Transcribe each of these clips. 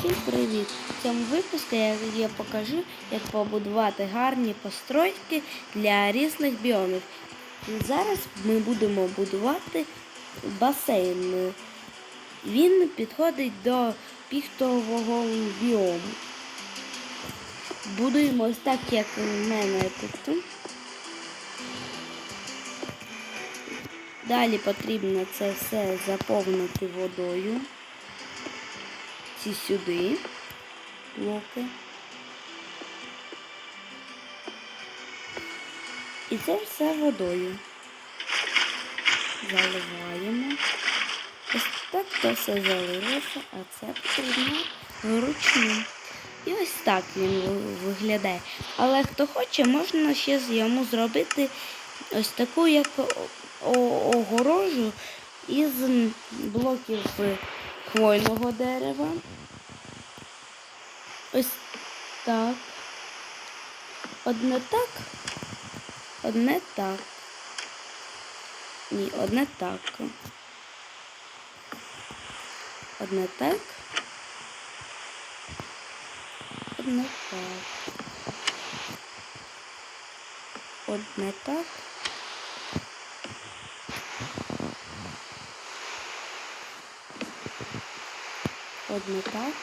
Всім привіт! В цьому випуску я, покажу, як побудувати гарні постройки для різних біомів. Зараз ми будемо будувати басейн. Він підходить до піхтового біому. Будуємо ось так, як у мене тут. Далі потрібно це все заповнити водою. Ці сюди блоки. І це все водою. Заливаємо. Ось так це все залилося, а це потрібно вручну. І ось так він виглядає. Але хто хоче, можна ще з йому зробити ось таку, як огорожу із блоків хвойного дерева. Ось так. Одне так, одне так. Ні, одне так. Одне так. Одне так. Одне так. Одне так.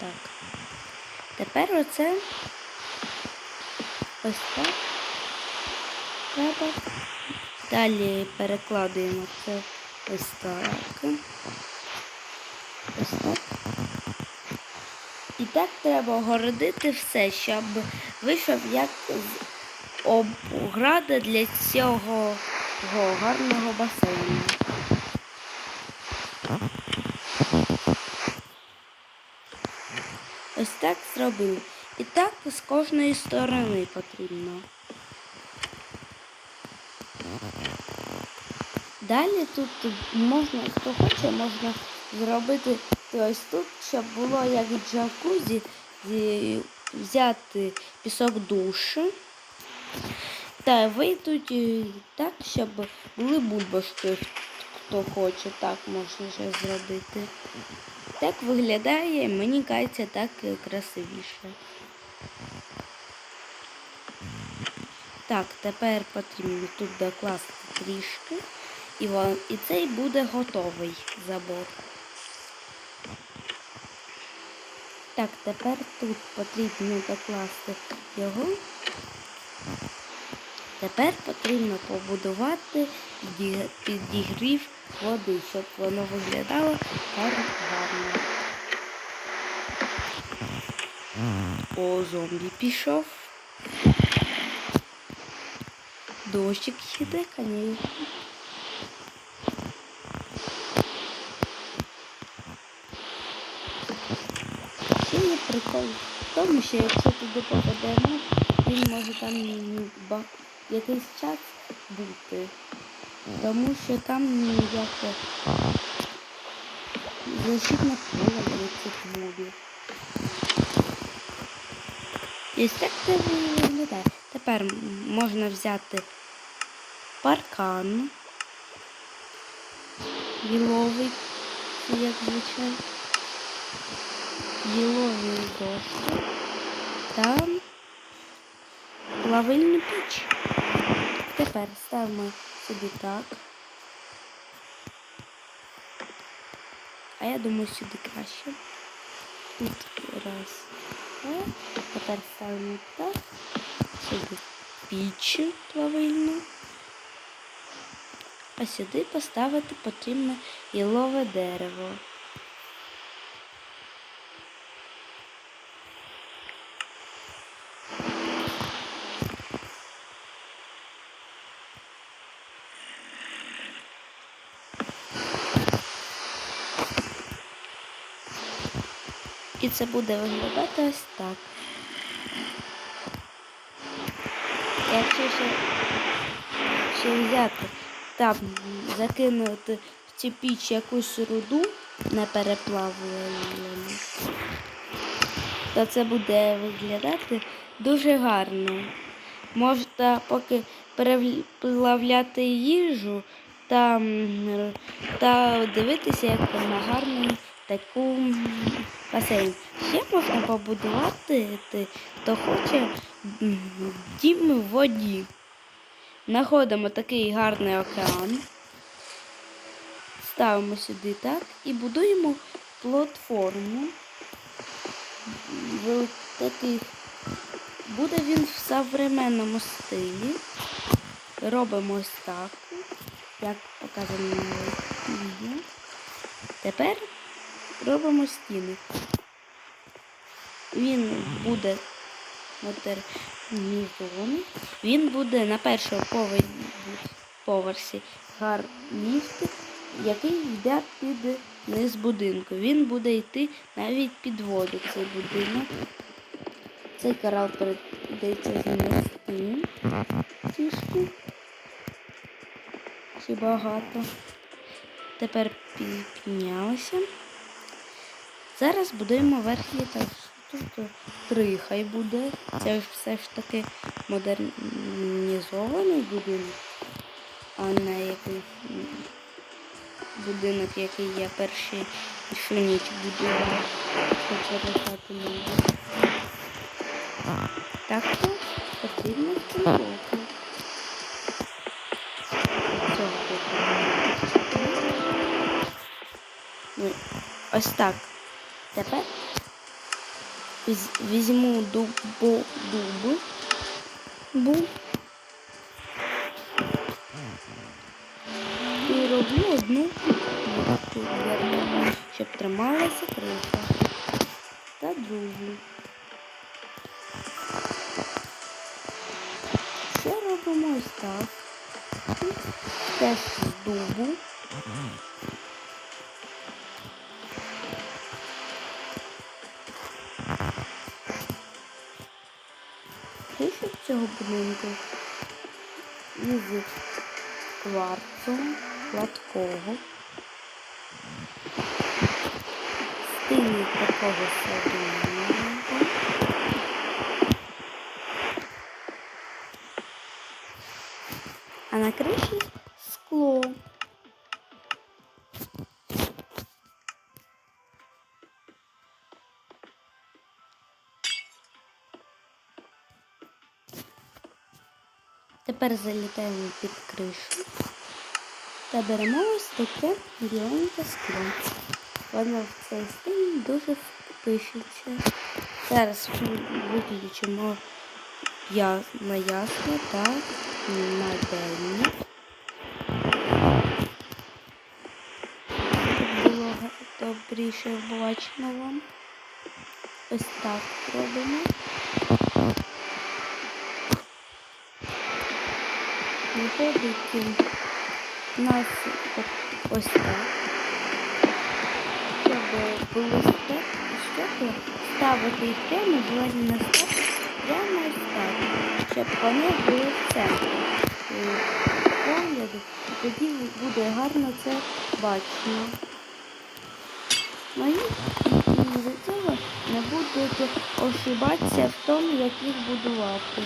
Так. Тепер оце ось так. Треба. Далі перекладуємо це ось так. Ось так. І так треба огородити все, щоб вийшов як обграда для цього го- гарного басейну. Ось так зробили. І так з кожної сторони потрібно. Далі тут можна, хто хоче, можна зробити ось тут, щоб було як джакузі, взяти пісок душу та вийдуть е, так, щоб були бульбашки, хто хоче, так можна ще зробити. Так виглядає, мені кажеться, так е, красивіше. Так, тепер потрібно тут докласти трішки. І, і цей буде готовий забор. Так, тепер тут потрібно докласти його. Тепер потрібно побудувати підігрів води, щоб воно виглядало гарно. О, зомбі пішов. Дощик їде. Ще є прикол в тому, що якщо туди попадемо, він може там м, ба- якийсь час бути. Тому що там ніяке защитне поле для цих мобів. І так це виглядає. Тепер можна взяти паркан гіловий, як звичайно ділові дошки та плавильну піч. Тепер ставимо сюди так. А я думаю, сюди краще. Тут раз. Тепер ставимо так. Сюди піч плавильну. А сюди поставити потрібно ялове дерево. Це буде виглядати ось так. Якщо ще, ще взяти там, закинути в цю піч якусь руду не переплавлену, то це буде виглядати дуже гарно. Можна поки переплавляти їжу, та, та дивитися, як на гарний таку басейн. Ще можна побудувати, хто хоче дім в воді. Знаходимо такий гарний океан. Ставимо сюди так і будуємо платформу. Такий. Буде він в современному стилі. Робимо ось так, як показано на відео. Тепер робимо стіни. Він буде модернізований. Він буде на першому повер- поверсі гар який йде під низ будинку. Він буде йти навіть під воду цей будинок. Цей корал передається знести трішки. Чи багато. Тепер піднялися. Зараз будуємо верхній етаж. Тут три хай буде. Це ж все ж таки модернізований будинок, а не який будинок, який я перший всю ніч будував, щоб перестати не. Так то потрібно. Ну, ось так. Тепер візьму дубо, дуби. Бу. І роблю одну щоб трималася криша. Та другу. Ще робимо ось так. Теж дубу. Кришок цього будинку із кварцу гладкого. Стилі такого садового. А на криші Тепер залітаємо під кришу та беремо ось таке біленьке скло. Воно в цей стиль дуже впишеться. Зараз виключимо на ясно та на денні. Було добріше бачно вам. Ось так робимо. Виходить у нас ось так. Щоб стек, стекла, ставити їх прямо, желательно ставити прямо ось так, щоб вони були в центрі і тоді буде гарно це бачно. Ну і за цього не будете ошибатися в тому, як їх будувати.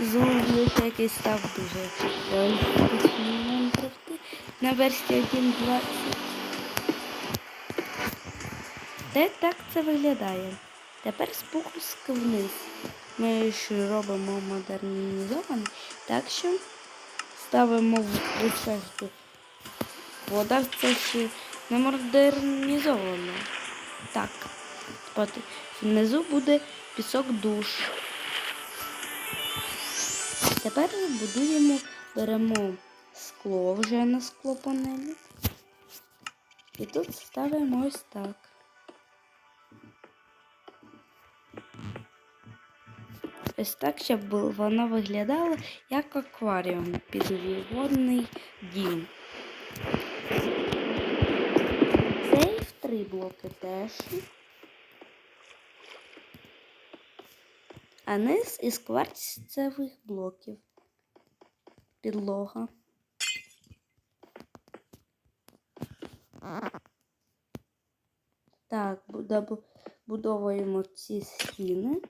Зумів якийсь став дуже на версії 1.20. Те так це виглядає. Тепер спуск вниз. Ми ж робимо модернізований, так що ставимо в рецепті. Вода це ще не модернізована. Так. От внизу буде пісок душ. Тепер будуємо, беремо скло вже на склопанелі. І тут ставимо ось так. Ось так, щоб воно виглядало як акваріум підводний дім. Цей в три блоки теж. А низ із кварцевих блоків. Підлога. Так, будо- будовуємо ці стіни.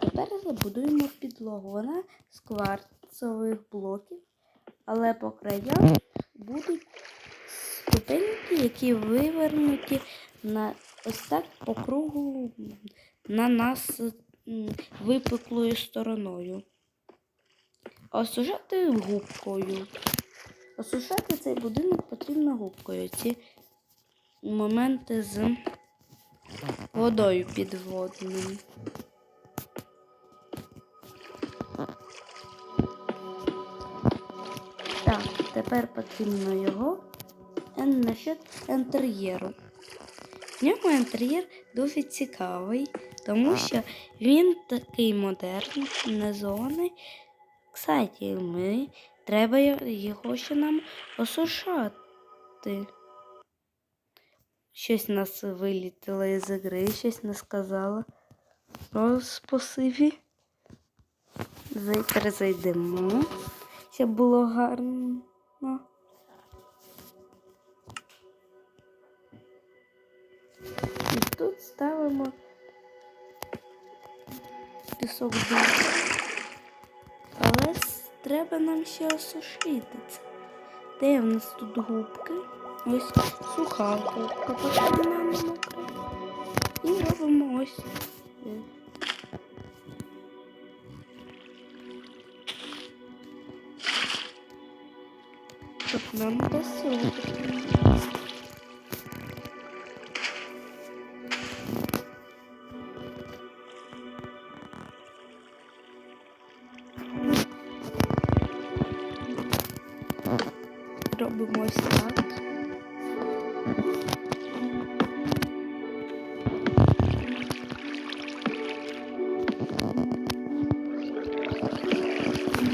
Тепер забудуємо підлогу. Вона з кварцових блоків, але по краях будуть ступеньки, які вивернуті на ось так по кругу на нас м, випуклою стороною. Осушати губкою. Осушати цей будинок потрібно губкою. Ці моменти з водою підводною. Так, тепер потрібно його насчет інтер'єру. В ньому інтер'єр дуже цікавий, тому що він такий модернізований. Кстати, ми треба його ще нам осушати. Щось нас вилітіло із гри, щось не сказала. Про спасибі. Зай- Перезайдемо, щоб було гарно. І тут ставимо пісок душу. Але треба нам ще осушити це. Де в нас тут губки? Ось суха губка потрібна нам. І робимо ось. Щоб нам посохло. Робимо ось так.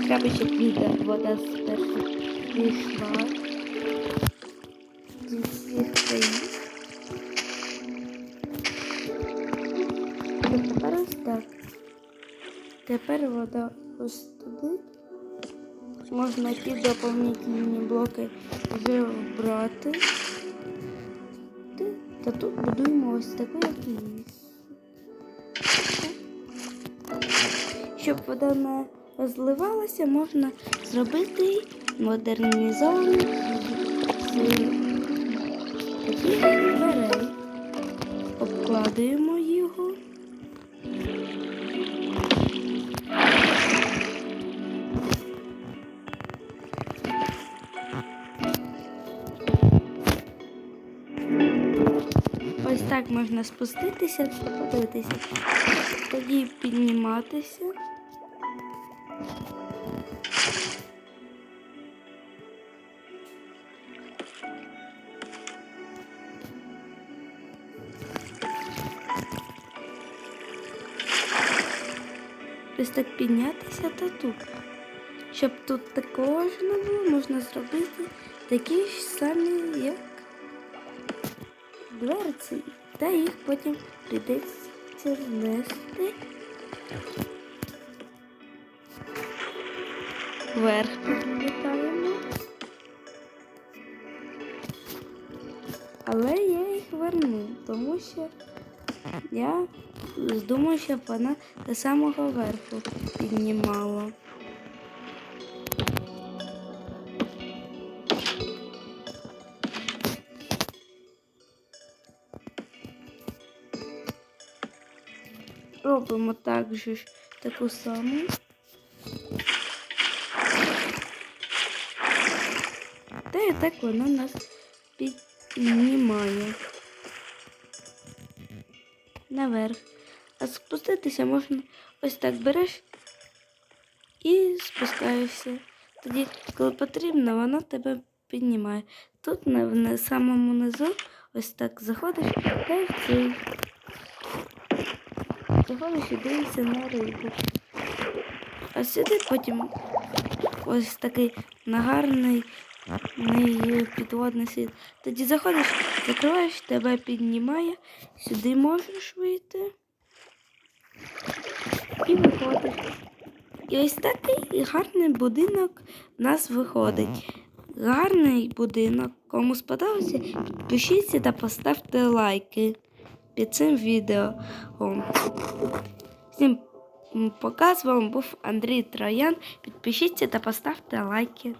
Треба, щоб віда вода спершу вийшла зі всіх країн. Тепер. Тепер вода ось Можна ті доповнительні блоки вже вбрати. Ти- Та тут будуємо ось таку як ліс. Щоб вода не розливалася, можна зробити модернізований з. Обкладуємо так можна спуститися подивитися. Тоді підніматися. Ось так піднятися та тут. Щоб тут такого ж не було, можна зробити такі ж самі, як дверці, та їх потім прийдеться знести вверх підлітаємо. Але я їх верну, тому що я думаю, щоб вона до самого верху піднімала. Робимо так же ж таку саму. Та і так вона нас піднімає наверх. А спуститися можна ось так береш і спускаєшся. Тоді, коли потрібно, вона тебе піднімає. Тут на, на самому низу ось так заходиш та й цей. Заходиш і на рибу. А сюди потім ось такий нагарний підводний світ. Тоді заходиш, закриваєш, тебе піднімає, сюди можеш вийти і виходиш. І ось такий гарний будинок в нас виходить. Гарний будинок. Кому сподобався, підпишіться та поставте лайки під цим відео. Всім показ вами був Андрій Троян. Підпишіться та поставте лайки.